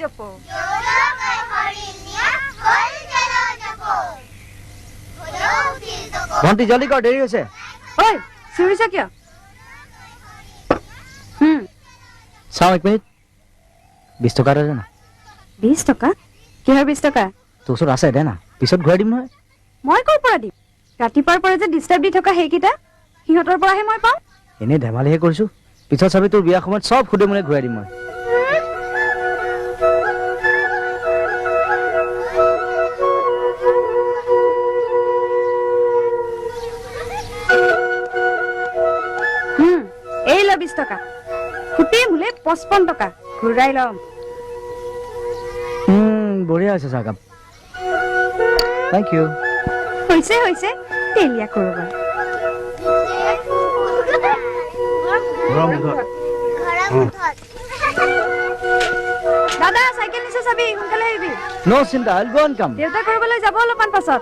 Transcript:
জপ ভন্টি জলদি কর দেরি হয়েছে। ঐ চিঞৰিছ কিয়? হুম। চাওঁ এক মিনিট। বিশ টকা দে না? বিছ টকা? কিহৰ বিছ টকা? তোৰ ওচৰত আছে দে না। পিছত ঘূৰাই দিম নহয়। মই ক'ৰ পৰা দিম? ৰাতিপুৱাৰ পৰা যে ডিষ্টাৰ্ব দি থকা সেইকেইটা সিহঁতৰ পৰাহে মই পাওঁ? এনেই ধেমালিহে কৰিছোঁ। পিছত চাবি তোৰ বিয়াৰ সময়ত চব সুধে মোলে ঘূৰাই দিম মই। বিছ টকা। গোটেই মোলে পঁচপন্ন টকা। ঘূৰাই ল'ম। উম, বঢ়িয়া হৈছে চাহকাপ। থেংক ইউ হৈছে হৈছে। তেলীয়া কৰবা। দাদা চাইকেল নিছে চাবি সোনকালে আহিবি। ন' চিন্তা দেউতা কৰিবলৈ যাব অলপমান পাছত।